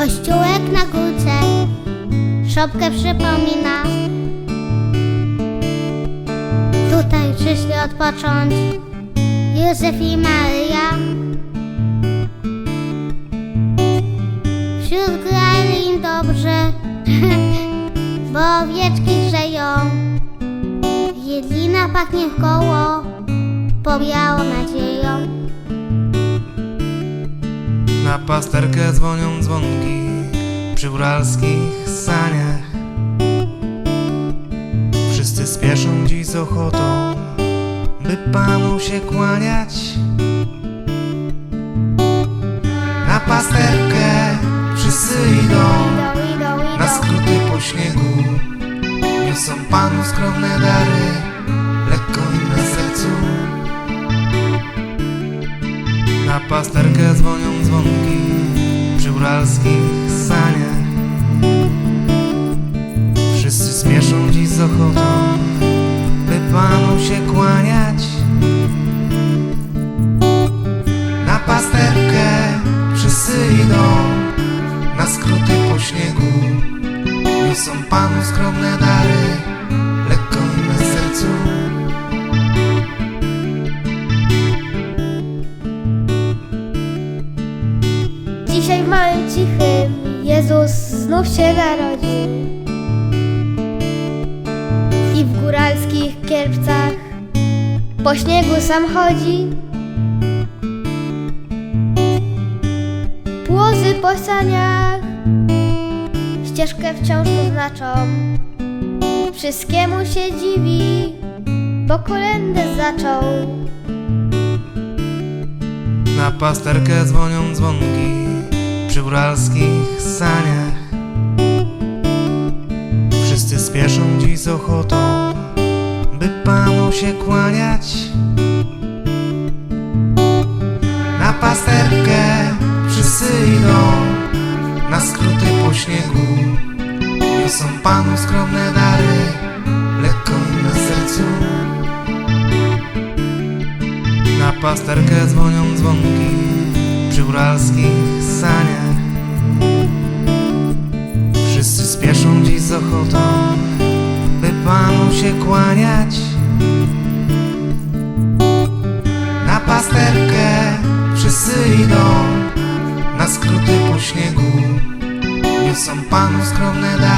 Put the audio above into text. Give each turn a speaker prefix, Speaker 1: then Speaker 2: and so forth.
Speaker 1: Kościółek na górce. Szopkę przypomina. Tutaj przyszli odpocząć Józef i Maria. Wśród grali im dobrze Bo owieczki grzeją. Jedlina pachnie w koło Powiało nadzieję.
Speaker 2: Na pasterkę dzwonią dzwonki przy góralskich saniach. Wszyscy spieszą dziś z ochotą, by Panu się kłaniać. Na pasterkę wszyscy idą, na skróty po śniegu. Niosą Panu skromne dary, przy góralskich saniach. Wszyscy spieszą dziś z ochotą, by Panu się kłaniać. Na pasterkę wszyscy idą, na skróty po śniegu. Niosą Panu skromne dary,
Speaker 3: Jezus znów się narodził. I w góralskich kierpcach Po śniegu sam chodzi. Płozy po saniach Ścieżkę wciąż mu znaczą Wszystkiemu się dziwi Bo kolędę zaczął.
Speaker 2: Na pasterkę dzwonią dzwonki góralskich saniach. Wszyscy spieszą dziś z ochotą, by Panu się kłaniać. Na pasterkę wszyscy idą, na skróty po śniegu. Niosą Panu skromne dary, lekko im na sercu. Na pasterkę dzwonią dzwonki przy góralskich saniach. Z ochotą, by Panu się kłaniać. Na pasterkę wszyscy idą, na skróty po śniegu. Niosą Panu skromne dary,